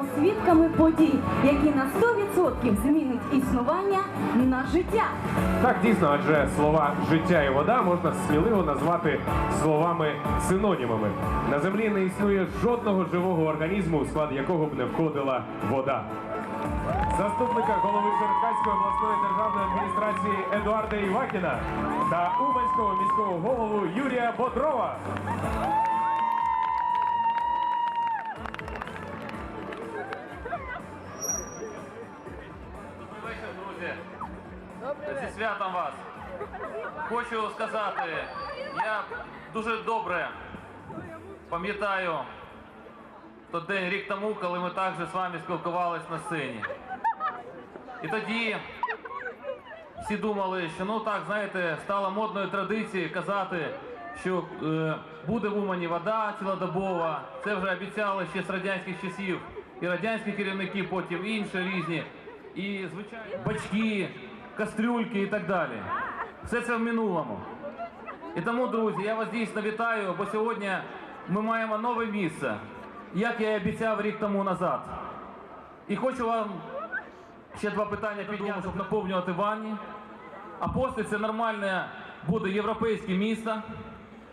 станемо свідками подій, які на 100% змінить існування на життя. Так дійсно, адже слова життя і вода можна сміливо назвати словами синонімами. На землі не існує жодного живого організму, у склад якого б не входила вода. Заступника голови Черкаської обласної державної адміністрації Едуарда Івакіна та Уманського міського голову Юрія Бодрова. Зі святом вас. Хочу сказати, я дуже добре пам'ятаю той день рік тому, коли ми також з вами спілкувалися на сцені. І тоді всі думали, що ну так, знаєте, стало модною традицією казати, що е, буде в Умані вода цілодобова. Це вже обіцяли ще з радянських часів. І радянські керівники, потім інші різні. І, звичайно, бачки, кастрюльки і так далі. Все це в минулому. І тому, друзі, я вас дійсно вітаю, бо сьогодні ми маємо нове місце, як я і обіцяв рік тому назад. І хочу вам ще два питання підняти, щоб наповнювати ванні. А після це нормальне буде європейське місто.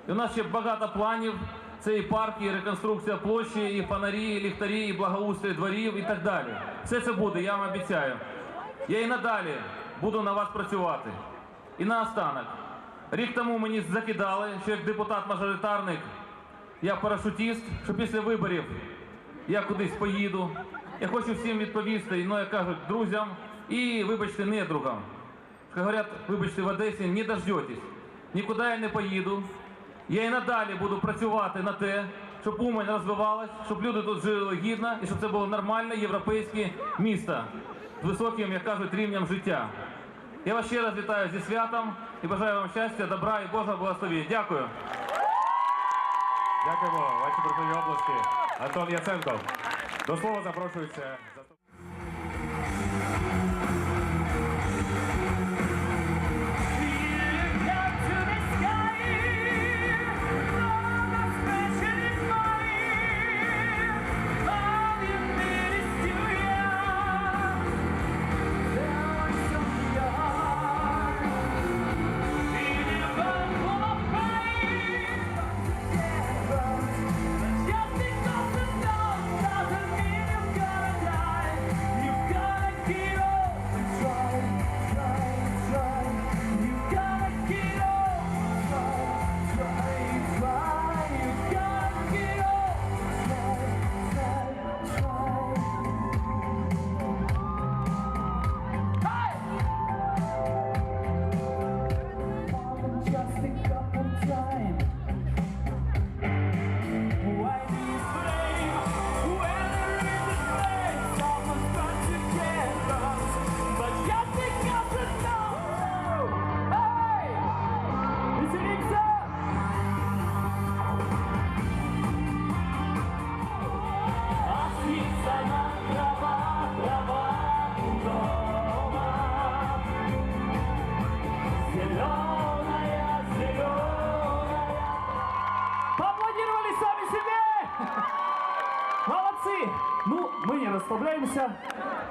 І у нас ще багато планів. Це і парки, і реконструкція площі, і фонарі, і ліхтарі, і благоустрій дворів і так далі. Все це буде, я вам обіцяю. Я і надалі буду на вас працювати. І наостанок. Рік тому мені закидали, що як депутат-мажоритарник я парашутіст, що після виборів я кудись поїду. Я хочу всім відповісти, ну як кажуть, друзям і, вибачте, недругам. Говорять, вибачте, в Одесі не дождетесь. Нікуди я не поїду. Я і надалі буду працювати на те, щоб Умань розвивалась, щоб люди тут жили гідно і щоб це було нормальне європейське місто з високим, як кажуть, рівнем життя. Я вас ще раз вітаю зі святом і бажаю вам щастя, добра і Божого благослові. Дякую. Дякуємо, ваші брудові області. Антон Яценко. До слова запрошується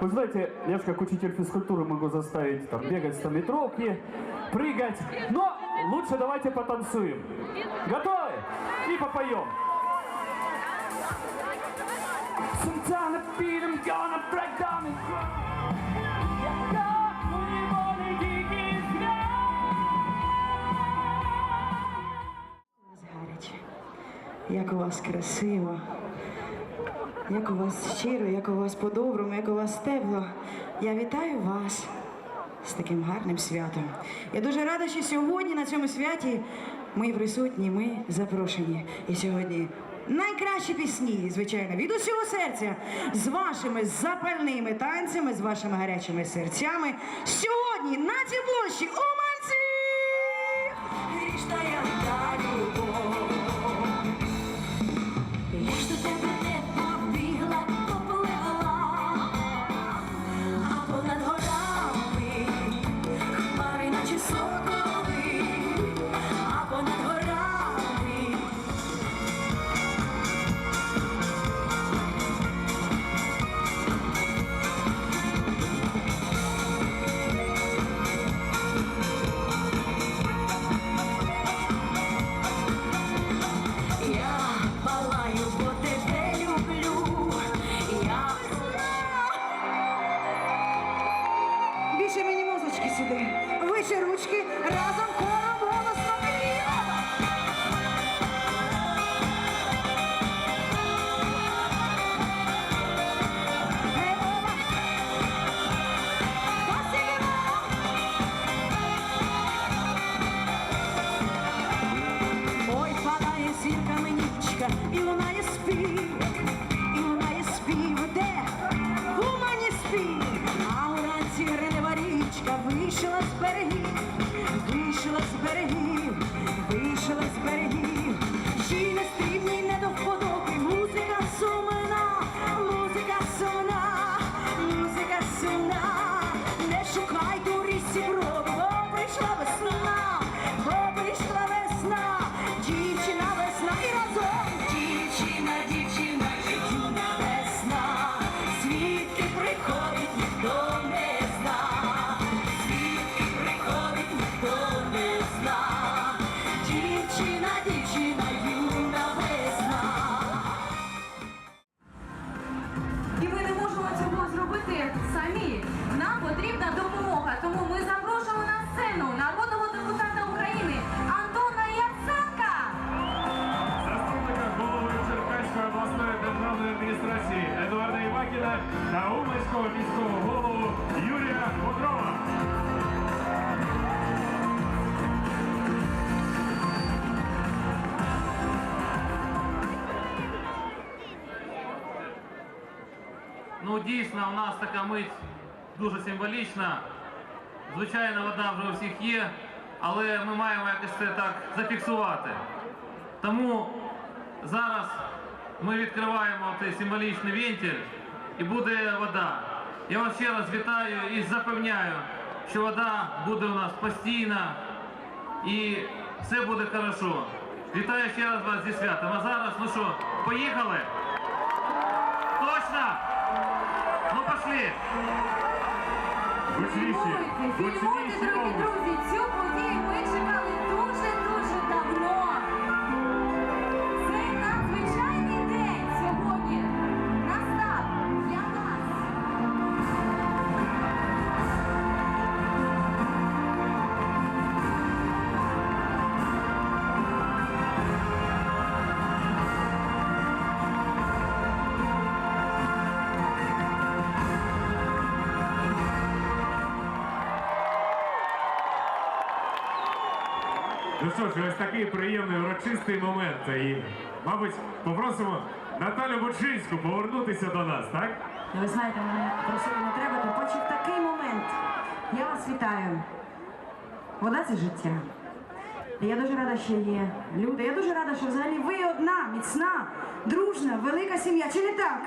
Вы знаете, я же как учитель физкультуры могу заставить там бегать 100 метровки, прыгать. Но лучше давайте потанцуем. Готовы? И попоем. Sometime the beat, I'm gonna break down and cry. Я так у него не дикий взгляд. вас гаряче, як у вас красиво, як у вас щиро, як у вас по-доброму, як у вас тепло. Я вітаю вас з таким гарним святом. Я дуже рада, що сьогодні на цьому святі ми присутні, ми запрошені. І сьогодні найкращі пісні, звичайно, від усього серця, з вашими запальними танцями, з вашими гарячими серцями. Сьогодні на цій площі ручки сюди, вище ручки разом кором голос. потрібна допомога. Тому ми запрошуємо на сцену народного депутата України Антона Яценка. Заступника голови Черкаської обласної державної адміністрації Едуарда Івакіна та Уманського міського голову Юрія Бодрова. Ну, дійсно, у нас така мить дуже символічна. Звичайно, вода вже у всіх є, але ми маємо якось це так зафіксувати. Тому зараз ми відкриваємо цей символічний вентиль і буде вода. Я вас ще раз вітаю і запевняю, що вода буде у нас постійна і все буде хорошо. Вітаю ще раз вас зі святом. А зараз, ну що, поїхали? Точно? Ну пошли! Гучніші, гучніші друзі. Цю подію Ну що ж, ось такий приємний урочистий момент. І, мабуть, попросимо Наталю Бучинську повернутися до нас, так? Ну, Ви знаєте, мене просили не треба, тим паче такий момент. Я вас вітаю. Вода це життя. Я дуже рада, що є люди. Я дуже рада, що взагалі ви одна, міцна, дружна, велика сім'я. Чи не так?